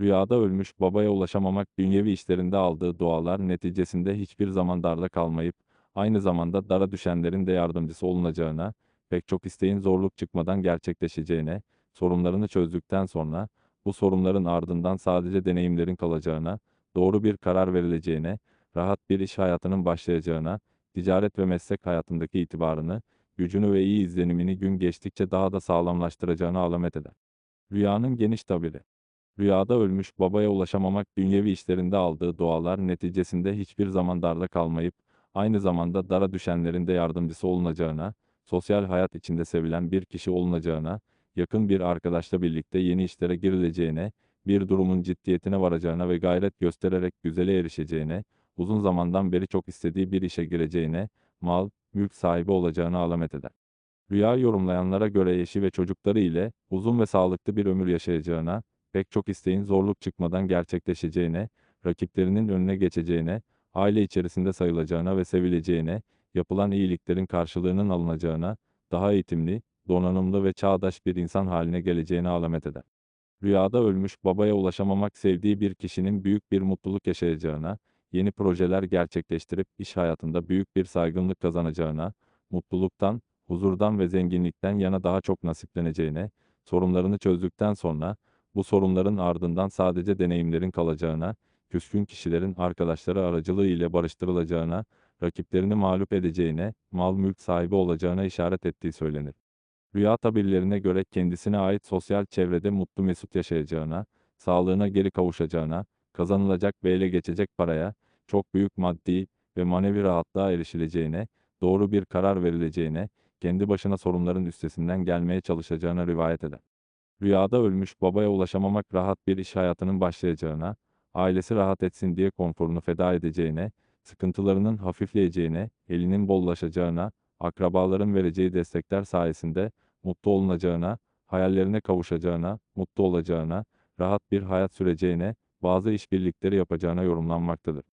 Rüyada ölmüş babaya ulaşamamak dünyevi işlerinde aldığı dualar neticesinde hiçbir zaman darda kalmayıp, aynı zamanda dara düşenlerin de yardımcısı olunacağına, pek çok isteğin zorluk çıkmadan gerçekleşeceğine, sorunlarını çözdükten sonra, bu sorunların ardından sadece deneyimlerin kalacağına, doğru bir karar verileceğine, rahat bir iş hayatının başlayacağına, ticaret ve meslek hayatındaki itibarını, gücünü ve iyi izlenimini gün geçtikçe daha da sağlamlaştıracağına alamet eder. Rüyanın geniş tabiri Rüyada ölmüş babaya ulaşamamak dünyevi işlerinde aldığı dualar neticesinde hiçbir zaman darda kalmayıp, aynı zamanda dara düşenlerin de yardımcısı olunacağına, sosyal hayat içinde sevilen bir kişi olunacağına, yakın bir arkadaşla birlikte yeni işlere girileceğine, bir durumun ciddiyetine varacağına ve gayret göstererek güzele erişeceğine, uzun zamandan beri çok istediği bir işe gireceğine, mal, mülk sahibi olacağına alamet eder. Rüya yorumlayanlara göre eşi ve çocukları ile uzun ve sağlıklı bir ömür yaşayacağına, pek çok isteğin zorluk çıkmadan gerçekleşeceğine, rakiplerinin önüne geçeceğine, aile içerisinde sayılacağına ve sevileceğine, yapılan iyiliklerin karşılığının alınacağına, daha eğitimli, donanımlı ve çağdaş bir insan haline geleceğine alamet eder. Rüyada ölmüş babaya ulaşamamak sevdiği bir kişinin büyük bir mutluluk yaşayacağına, yeni projeler gerçekleştirip iş hayatında büyük bir saygınlık kazanacağına, mutluluktan, huzurdan ve zenginlikten yana daha çok nasipleneceğine, sorunlarını çözdükten sonra, bu sorunların ardından sadece deneyimlerin kalacağına, küskün kişilerin arkadaşları aracılığı ile barıştırılacağına, rakiplerini mağlup edeceğine, mal mülk sahibi olacağına işaret ettiği söylenir. Rüya tabirlerine göre kendisine ait sosyal çevrede mutlu mesut yaşayacağına, sağlığına geri kavuşacağına, kazanılacak ve ele geçecek paraya, çok büyük maddi ve manevi rahatlığa erişileceğine, doğru bir karar verileceğine, kendi başına sorunların üstesinden gelmeye çalışacağına rivayet eder. Rüyada ölmüş babaya ulaşamamak rahat bir iş hayatının başlayacağına, ailesi rahat etsin diye konforunu feda edeceğine, sıkıntılarının hafifleyeceğine, elinin bollaşacağına, akrabaların vereceği destekler sayesinde mutlu olunacağına, hayallerine kavuşacağına, mutlu olacağına, rahat bir hayat süreceğine, bazı işbirlikleri yapacağına yorumlanmaktadır.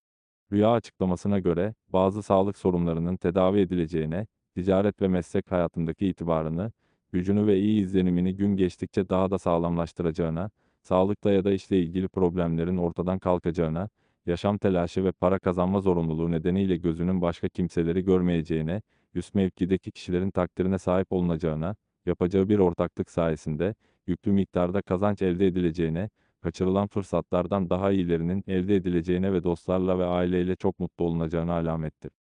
Rüya açıklamasına göre, bazı sağlık sorunlarının tedavi edileceğine, ticaret ve meslek hayatındaki itibarını, gücünü ve iyi izlenimini gün geçtikçe daha da sağlamlaştıracağına, sağlıkla ya da işle ilgili problemlerin ortadan kalkacağına, yaşam telaşı ve para kazanma zorunluluğu nedeniyle gözünün başka kimseleri görmeyeceğine, üst mevkideki kişilerin takdirine sahip olunacağına, yapacağı bir ortaklık sayesinde, yüklü miktarda kazanç elde edileceğine, kaçırılan fırsatlardan daha iyilerinin elde edileceğine ve dostlarla ve aileyle çok mutlu olunacağına alamettir.